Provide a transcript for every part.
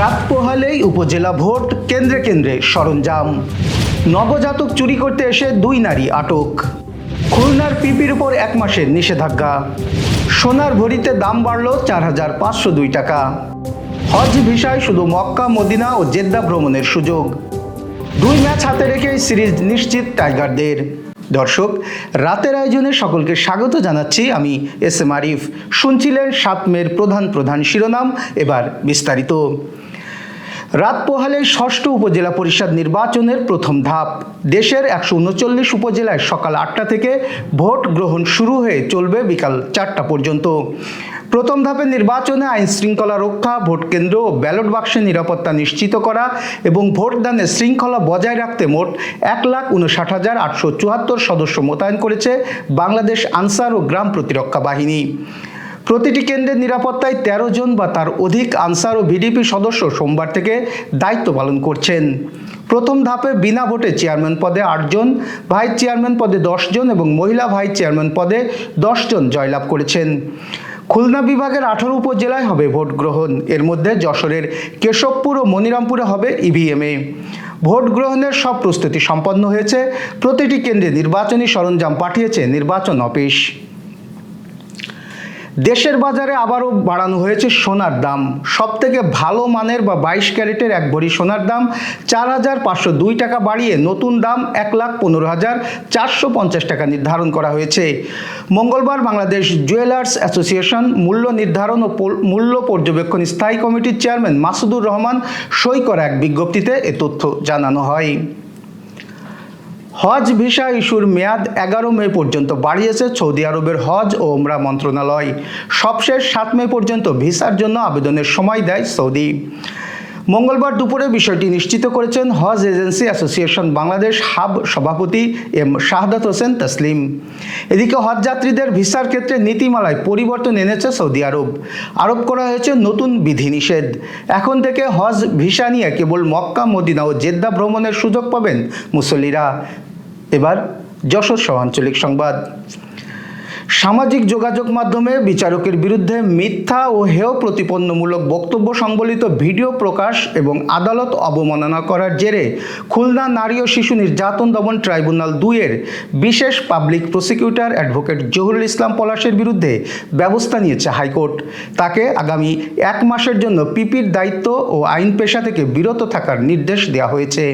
রাত পোহালেই উপজেলা ভোট, কেন্দ্রে কেন্দ্রে সরঞ্জাম। নবজাতক চুরি করতে এসে দুই নারী আটক। খুলনার পিপির উপর এক মাসের নিষেধাজ্ঞা। সোনার ভরিতে দাম বাড়ল চার হাজার পাঁচশো দুই টাকা। হজ ভিসায় শুধু মক্কা, মদিনা ও জেদ্দা ভ্রমণের সুযোগ। দুই ম্যাচ হাতে রেখে সিরিজ নিশ্চিত টাইগারদের। দর্শক, রাতের আয়োজনে সকলকে স্বাগত জানাচ্ছি আমি এস এম আরিফ। শুনছিলেন সাত মের প্রধান প্রধান শিরোনাম, এবার বিস্তারিত। রাত পোহালে ষষ্ঠ উপজেলা পরিষদ নির্বাচনের প্রথম ধাপ। দেশের একশো উনচল্লিশ উপজেলায় সকাল আটটা থেকে ভোট গ্রহণ শুরু হয়ে চলবে বিকাল চারটা পর্যন্ত। প্রথম ধাপের নির্বাচনে আইন শৃঙ্খলা রক্ষা, ভোট কেন্দ্র ও ব্যালট বাক্সের নিরাপত্তা নিশ্চিত করা এবং ভোটদানের শৃঙ্খলা বজায় রাখতে মোট এক লাখ উনষাট হাজার আটশো চুয়াত্তর সদস্য মোতায়েন করেছে বাংলাদেশ আনসার ও গ্রাম প্রতিরক্ষা বাহিনী। প্রতিটি কেন্দ্রের নিরাপত্তায় তেরো জন বা তার অধিক আনসার ও ভিডিপি সদস্য সোমবার থেকে দায়িত্ব পালন করছেন। প্রথম ধাপে বিনা ভোটে চেয়ারম্যান পদে আটজন ভাইস চেয়ারম্যান পদে জন এবং মহিলা ভাইস চেয়ারম্যান পদে জন জয়লাভ করেছেন। খুলনা বিভাগের আঠারো উপজেলায় হবে ভোট গ্রহণ। এর মধ্যে যশোরের কেশবপুর ও মনিরামপুরে হবে ইভিএমে ভোট গ্রহণের সব প্রস্তুতি সম্পন্ন হয়েছে। প্রতিটি কেন্দ্রে নির্বাচনী সরঞ্জাম পাঠিয়েছে নির্বাচন অফিস। দেশের বাজারে আবারও বাড়ানো হয়েছে সোনার দাম। সব থেকে ভালো মানের বা বাইশ ক্যারেটের এক ভরি সোনার দাম চার হাজার পাঁচশো দুই টাকা বাড়িয়ে নতুন দাম এক লাখ পনেরো হাজার চারশো পঞ্চাশ টাকা নির্ধারণ করা হয়েছে। মঙ্গলবার বাংলাদেশ জুয়েলার্স অ্যাসোসিয়েশন মূল্য নির্ধারণ ও মূল্য পর্যবেক্ষণ স্থায়ী কমিটির চেয়ারম্যান মাসুদুর রহমান সই করা এক বিজ্ঞপ্তিতে এ তথ্য জানানো হয়। হজ ভিসা ইস্যুর মেয়াদ এগারো মে পর্যন্ত বাড়িয়েছে সৌদি আরবের হজ ও ওমরা মন্ত্রণালয়। সবশেষ সাত মে পর্যন্ত ভিসার জন্য আবেদনের সময় দেয় সৌদি। মঙ্গলবার দুপুরে বিষয়টি নিশ্চিত করেছেন হজ এজেন্সি অ্যাসোসিয়েশন বাংলাদেশ হাব সভাপতি এম শাহাদাত হোসেন তসলিম। এদিকে হজ যাত্রীদের ভিসার ক্ষেত্রে নীতিমালায় পরিবর্তন এনেছে সৌদি আরব। আরোপ করা হয়েছে নতুন বিধিনিষেধ। এখন থেকে হজ ভিসা নিয়ে কেবল মক্কা, মদিনা ও জেদ্দা ভ্রমণের সুযোগ পাবেন মুসল্লিরা। এবার যশোর সহ আঞ্চলিক সংবাদ। সামাজিক যোগাযোগ মাধ্যমে বিচারকের বিরুদ্ধে মিথ্যা ও হেয় প্রতিপন্নমূলক বক্তব্য সংবলিত ভিডিও প্রকাশ এবং আদালত অবমাননা করার জেরে খুলনা নারী ও শিশু নির্যাতন দমন ট্রাইব্যুনাল দুইয়ের বিশেষ public prosecutor advocate Zahurul Islam পলাশের বিরুদ্ধে ব্যবস্থা নিয়েছে হাইকোর্ট। তাকে আগামী এক মাসের জন্য পিপির দায়িত্ব ও আইন পেশা থেকে বিরত থাকার নির্দেশ দেওয়া হয়েছে।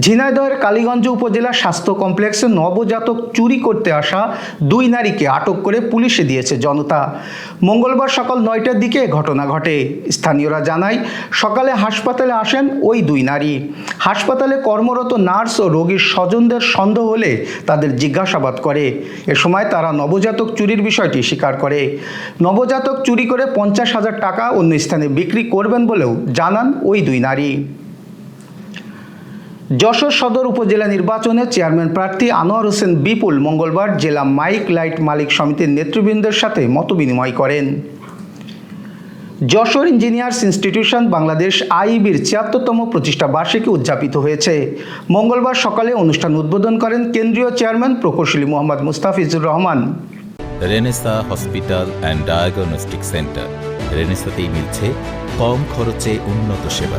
ঝিনাইদহের কালীগঞ্জ উপজেলা স্বাস্থ্য কমপ্লেক্সে নবজাতক চুরি করতে আসা দুই নারীকে আটক করে পুলিশে দিয়েছে জনতা। মঙ্গলবার সকাল নয়টার দিকে ঘটনা ঘটে। স্থানীয়রা জানায়, সকালে হাসপাতালে আসেন ওই দুই নারী। হাসপাতালে কর্মরত নার্স ও রোগীর স্বজনদের সন্দেহ হলে তাদের জিজ্ঞাসাবাদ করে। এ সময় তারা নবজাতক চুরির বিষয়টি স্বীকার করে। নবজাতক চুরি করে পঞ্চাশ হাজার টাকা অন্য স্থানে বিক্রি করবেন বলেও জানান ওই দুই নারী। যশোর সদর উপজেলা নির্বাচনে চেয়ারম্যান প্রার্থী আনোয়ার হোসেন বিপুল মঙ্গলবার জেলা মাইক লাইট মালিক সমিতির নেতৃবৃন্দের সাথে মতবিনিময় করেন। যশোর ইঞ্জিনিয়ার্স ইনস্টিটিউশন বাংলাদেশ আইবির ছিয়াত্তরতম প্রতিষ্ঠা বার্ষিকী উদযাপিত হয়েছে। মঙ্গলবার সকালে অনুষ্ঠান উদ্বোধন করেন কেন্দ্রীয় চেয়ারম্যান প্রকৌশলী Mohammad Mustafizur Rahman. Renaissance hospital and diagnostic centre. রেনেসাতেই মিলছে কম খরচে উন্নত সেবা।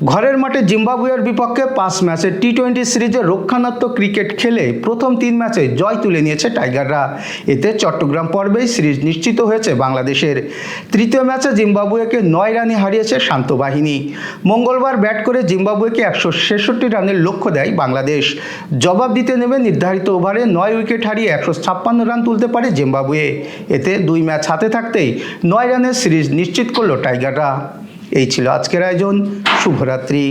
ঘরের মাঠে জিম্বাবুয়ের বিপক্ষে পাঁচ ম্যাচের টি টোয়েন্টি সিরিজে রক্ষণাত্মক ক্রিকেট খেলে প্রথম তিন ম্যাচে জয় তুলে নিয়েছে টাইগাররা। এতে চট্টগ্রাম পর্বেই সিরিজ নিশ্চিত হয়েছে বাংলাদেশের। তৃতীয় ম্যাচে জিম্বাবুয়েকে নয় রানে হারিয়েছে শান্ত বাহিনী। মঙ্গলবার ব্যাট করে জিম্বাবুয়েকে একশো ছেষট্টি রানের লক্ষ্য দেয় বাংলাদেশ। জবাব দিতে নেমে নির্ধারিত ওভারে নয় উইকেট হারিয়ে একশো ছাপ্পান্ন রান তুলতে পারে জিম্বাবুয়ে। এতে দুই ম্যাচ হাতে থাকতেই নয় রানের সিরিজ নিশ্চিত করল টাইগাররা। এই ছিল আজকের আয়োজন। শুভরাত্রি।